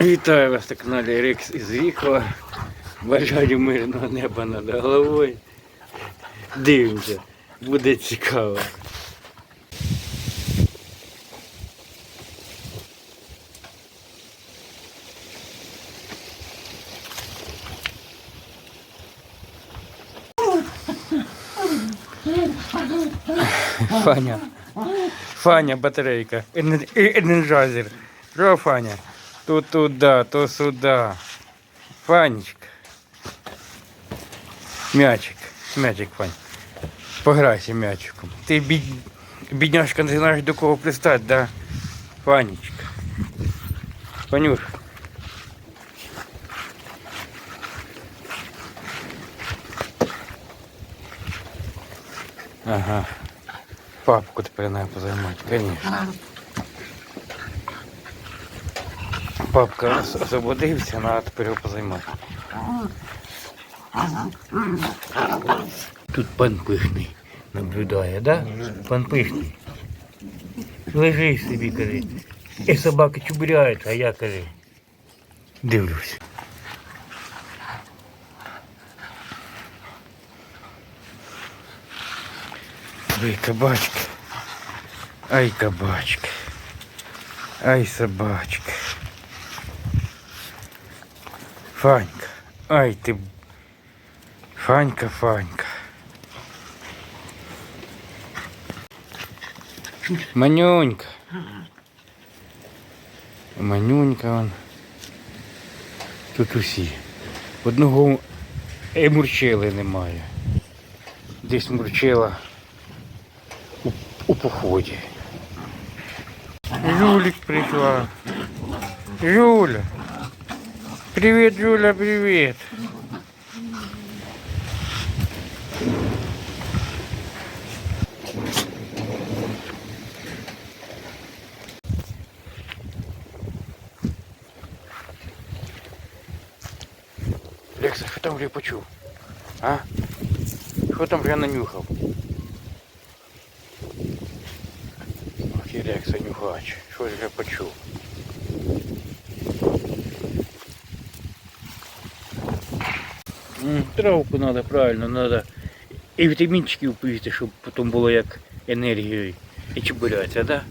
Вітаю вас на каналі Рекс із Віхова. Бажаю мирного неба над головою. Дивимося, буде цікаво. Фаня. Фаня, батарейка. Е- Енерджайзер. Що, Фаня? То туди, то сюди. Фанечка. Мячик. Мячик, Фань. Пограйся мячиком. Ти бід... бідняшка не знаєш до кого пристати, да? Фанечка. Фанюш. Ага. Папку тепер треба позаймати, звісно. Папка ос- освободився, треба тепер його позаймати. Тут пан пишний наблюдає, да? Пан пишний. Лежи собі, каже. І собаки чубуряють, а я каже. Дивлюсь. Ой, кабачка. Ай, кабачка. Ай, собачка. Фанька. Ай, ти. Фанька, Фанька. Манюнька. Манюнька он. Тут усі. Одного і мурчили немає. Десь мурчила у, у поході. Жулик пришла. Жуля. Привет, Жуля, привет. Лекса, що там почув? А? Що там вже нанюхав? Ох, Лекса нюхач. Що ж вже почув? Травку надо, правильно, надо. І вітамінчиків пити, щоб потім було як енергією і чебуряця, да?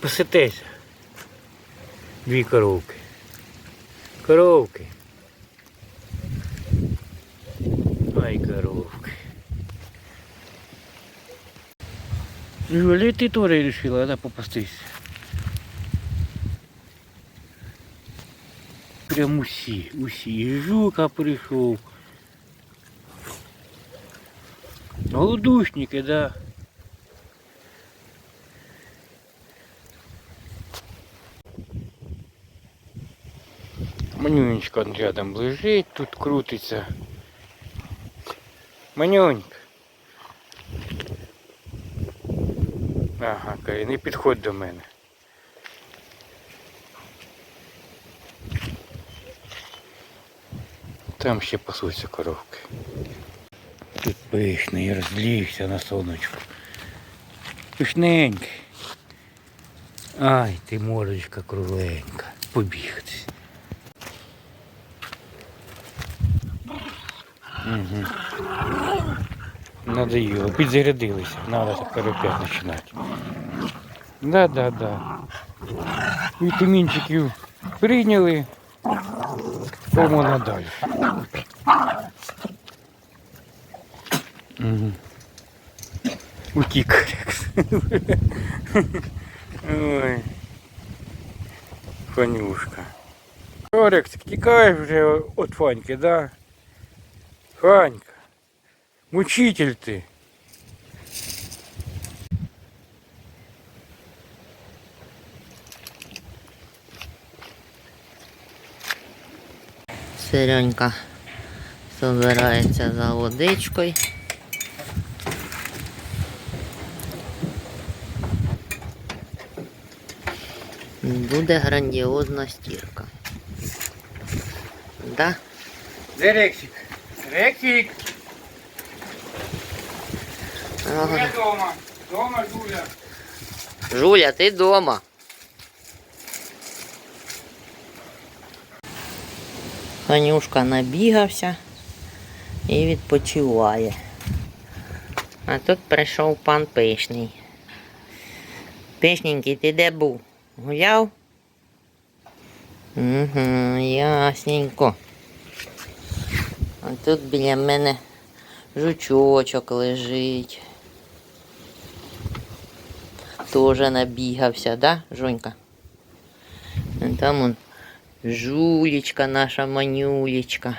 Поситеся. Дві коровки. Коровки. Ай, коровки. Жюля, ти теж вирішила, да, попастись? Прям усі, усі. І жука прийшов. Голодушники, да. Манюнечка он рядом лежить, тут крутиться. Манюнька. Ага, каже, не підходь до мене. Там ще пасуться коровки. Тут пишний, розлігся на сонечку. Пишненький. Ай, ти мордочка кругленька. Побігти. Угу. Надоело. Підзарядилися. Надо тепер опять починати. Да, да, да. Вітамінчиків прийняли. Кому надалі. Угу. Утік Рекс. Ой. Фанюшка. Що, Рекс, тікаєш вже від Фаньки, да? Фанька. Мучитель ти. Серенька собирається за водичкою. Буде грандіозна стірка. Да? Де Рексик? Рексик! Ага. дома. Дома, Жуля. Жуля, ти дома. Танюшка набігався і відпочиває. А тут прийшов пан Пишний. Пишненький, ти де був? Гуляв? Угу, ясненько. А тут біля мене жучочок лежить. Тоже набігався, да, Жонька? Там он жулечка наша манюлечка.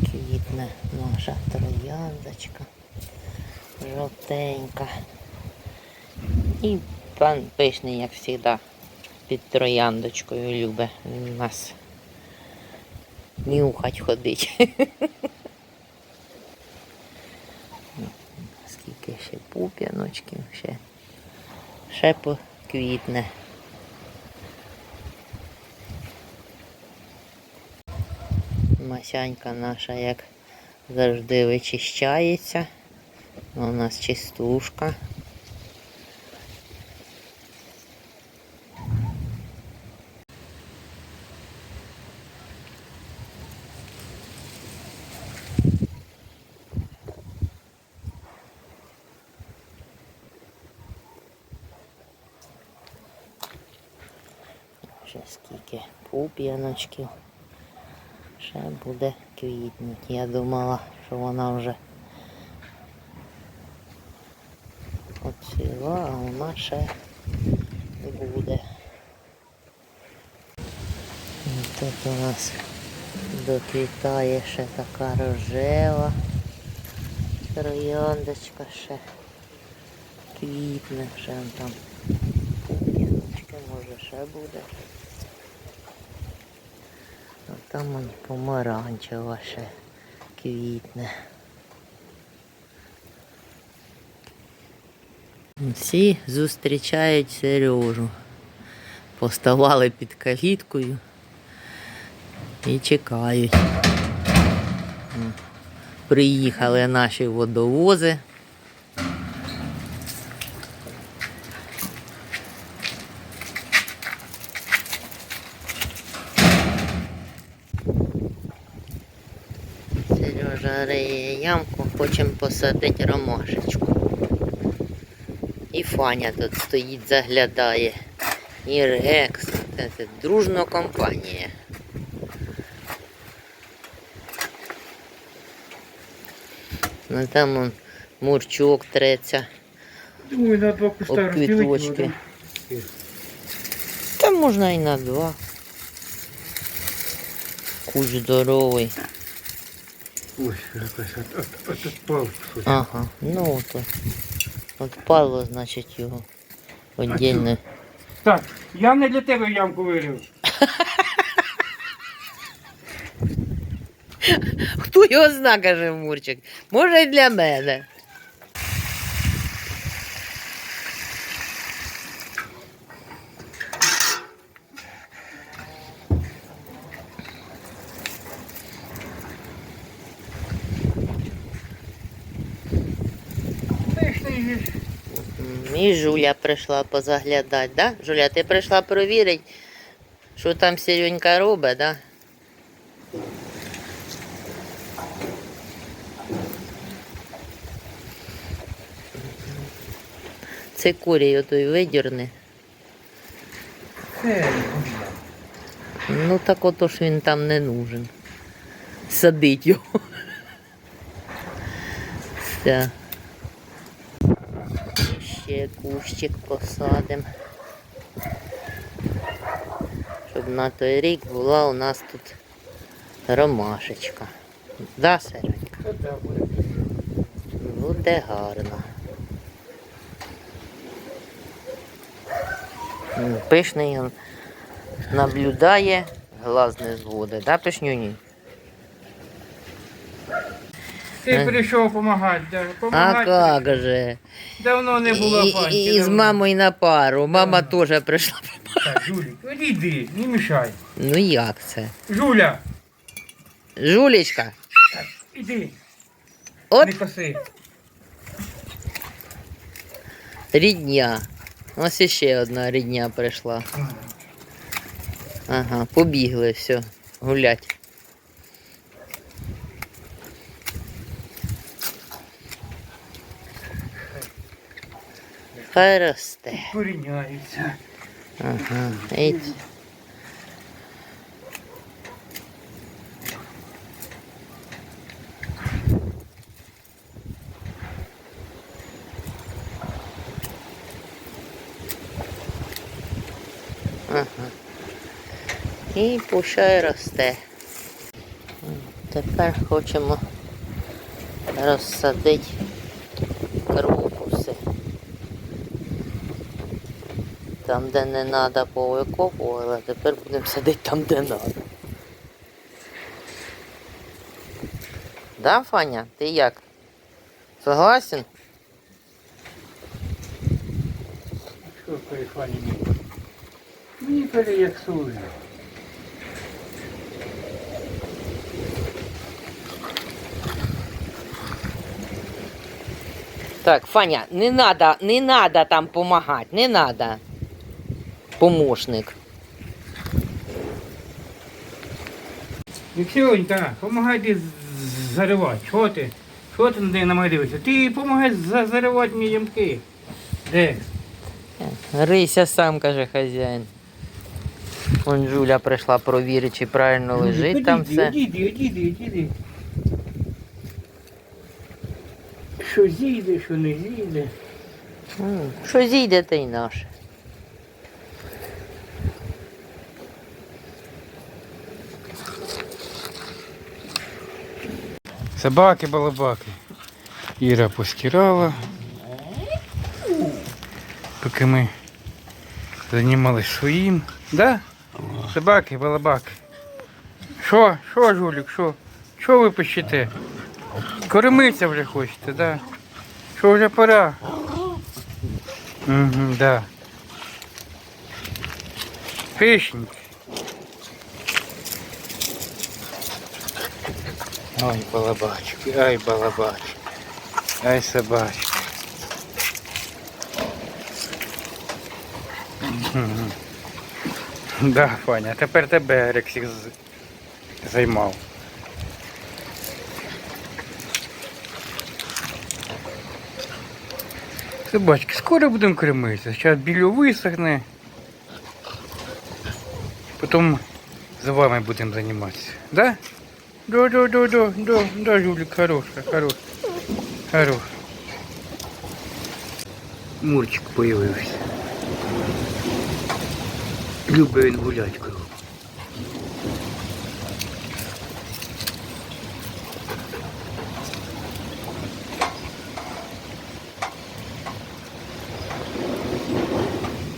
Квітне наша трояндочка. Жовтенька. І пан пишний, як завжди, під трояндочкою любить Він нас нюхать ходить. Скільки ще пуп'яночків, ще, ще поквітне. Масянька наша, як завжди, вичищається. У нас чистушка. Ще скільки пуп'яночків. Ще буде квітнути. Я думала, що вона вже оціла, а вона ще буде. І тут у нас доквітає ще така рожева. Трояндочка ще квітне, ще там пуп'яночки, може ще буде. Там он помаранчева ще квітне. Всі зустрічають Сережу. Поставали під каліткою і чекають. Приїхали наші водовози. Хочемо посадити ромашечку. І Фаня тут стоїть, заглядає. І Рекс. Це, це дружна компанія. Ну там он мурчок треться. Думаю, на два куста розділити. квіточки. можна і на два. Куч здоровий. Ой, якась от, от, от. Ага, ну то. Отпало, значить, його. Отдельно. Так, я не для тебе ямку вирив. Хто його зна, каже Мурчик. Може і для мене. І Жуля прийшла позаглядати, да? Жуля, ти прийшла перевірити, що там Серенька робить, да? Це курій отой видірни. Це, Ну так ото ж він там не нужен. Садить його. Все. Ще кущик посадимо. Щоб на той рік була у нас тут ромашечка. Да, Серенька? буде. Буде гарно. Пишний він наблюдає, глаз не зводить, да, пишнюні? Ти Е. прийшов допомагати, да, А как же? Давно не було І, Фаньки. і, з давно. мамою на пару. Мама теж прийшла. Так, Жулік, відійди, не мішай. Ну як це? Жуля, Жулечка, іди, от не коси. рідня. Ось іще одна рідня прийшла. Ага, побігли, все, гулять. Хай росте. Коріняється. Ага. І... Ага. І пущай росте. Тепер хочемо розсадити крокуси. Там, де не треба, повикопували, а тепер будемо садити там, де треба. Да, Фаня? Ти як? Согласен? Що перехвалі мені? Мені каже, як служить. Так, Фаня, не надо, не надо там помогать, не надо. Помощник. Віксіонька, помагай ти з- заривати. Що ти? Що ти на неї мене дивишся? Ти помагай за- заривати мені ямки. Де? Рийся сам, каже хазяїн. Вон Жуля прийшла провірити, чи правильно лежить там все. Одійди, одійди, одійди. Що зійде, що не зійде. М, Що зійде, те й наше. Собаки, балабаки. Іра постирала. Поки ми займалися своїм. Да? Собаки, балабаки. Що? Що, жулік, що? Що ви пищите? Кормитися вже хочете, да? Що вже пора? Угу, да. Пишник. Ай, балабачки, ай, балабачки, ай, собачки. Да, Фаня, тепер тебе Рексік займав. Собачки, скоро будемо кормитися. Зараз білю висохне. Потім за вами будемо займатися. Да? Да, да, да, да, да, да, Жулик, хорошая, хорошая, хорошая. Мурчик появився. Любить він гулять кругом.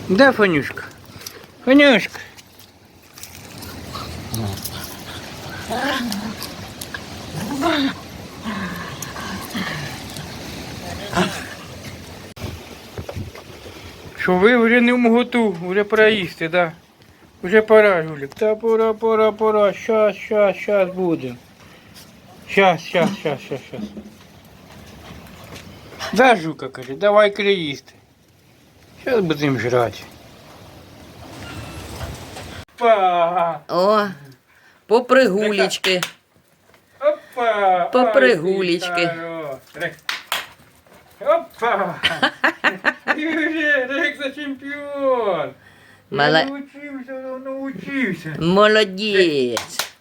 Да, Фанюшка? Фанюшка. Що ви вже не в моготу, вже пора їсти, да? Вже пора, Жулік. Та пора, пора, пора. Щас, щас, щас буде. Щас, щас, щас, щас, щас. Да, жука, каже, давай каже їсти. Щас будемо жрати. Опа! О, попригулечки. Опа! По Ай, пригулечки. ти хорош. Рекс. Опа! Рекса чемпіон! Мала- научився, научився. Молодець.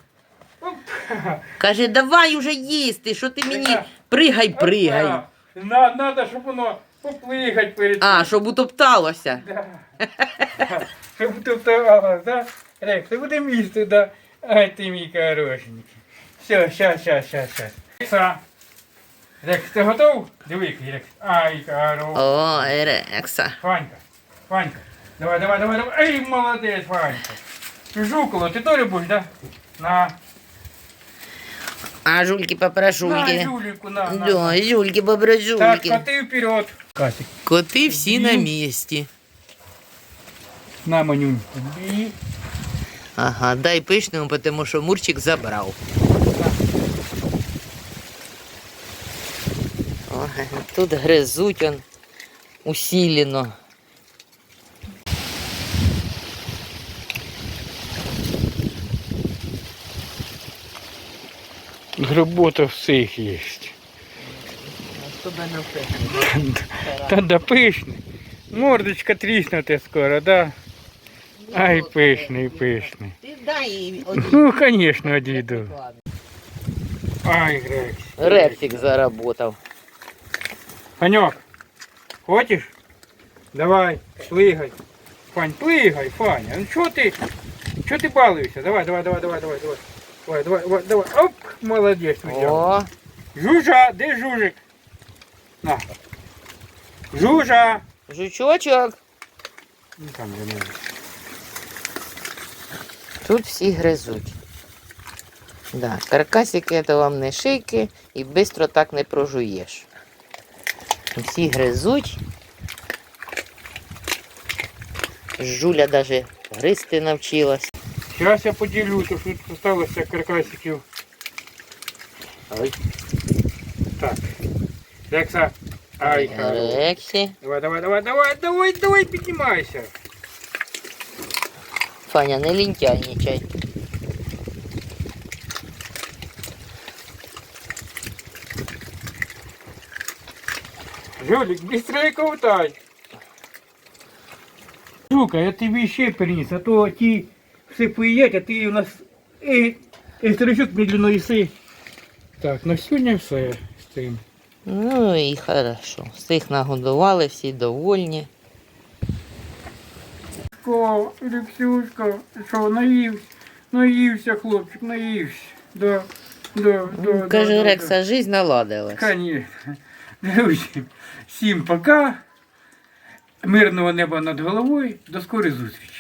Опа! Каже, давай уже їсти, що ти мені пригай, пригай. Надо, щоб воно поплигать перед А, щоб утопталося. Да. Щоб топталось, да? Рекс, ти будемо їсти, да? Ай, ти мій хорошенький. Все, щас, щас, щас, щас. Рекса. Рекс, ти готов? Диви, який Рекс. Ай, хорош. О, Ерекса. Фанька, Фанька. Давай, давай, давай, давай. Ай, молодець, Фанька. Жуколо, ти теж будеш, да? На. А жульки На, попрошульки. На, на. Да, жульки Так, попрошульки. коти вперед. Катик, Коти всі на місці. на, манюнь. Ага, дай пишному, тому що Мурчик забрав. Тут гризуть он усілено. Грибота всіх є. Та да пишний. Мордочка тріснути скоро, да? Ай ну, пишний, е, пишний. Ти дай Ну, звісно, діду. Ай, грек. Репсик заработав. Фанек, хочеш? Давай, плигай. Фань, плигай, Фаня. Ну що ти? Що ти балуєшся? Давай, давай, давай, давай, давай, давай. Давай, давай, давай, давай. Оп, молодець. О, Жужа, де жужик? На. Жужа. жучочок. Ну там же не. Тут всі гризуть. Да, каркасики то вам не шийки і швидко так не прожуєш. Всі гризуть. Жуля навіть гризти навчилась. Зараз я поділю, то що тут залишилося каркасиків. Ай. Так. Рекса. Ай. Рексі. Давай, давай, давай, давай, давай, давай, піднімайся. Фаня, не лінтяйничай. Жулик, быстрее ковтай. Жука, я тобі ще приніс, а то ті все поїдять, а ти у нас е, е, старичок медленно їси. Так, на сьогодні все з цим. Ну і хорошо. Всіх нагодували, всі довольні. Ко, Олексюшка, що, наївся, наївся, хлопчик, наївся. Да, да, да, Каже да, да, Рекса, жизнь наладилась. Конечно. Друзі, всім пока. Мирного неба над головою. До скорої зустрічі.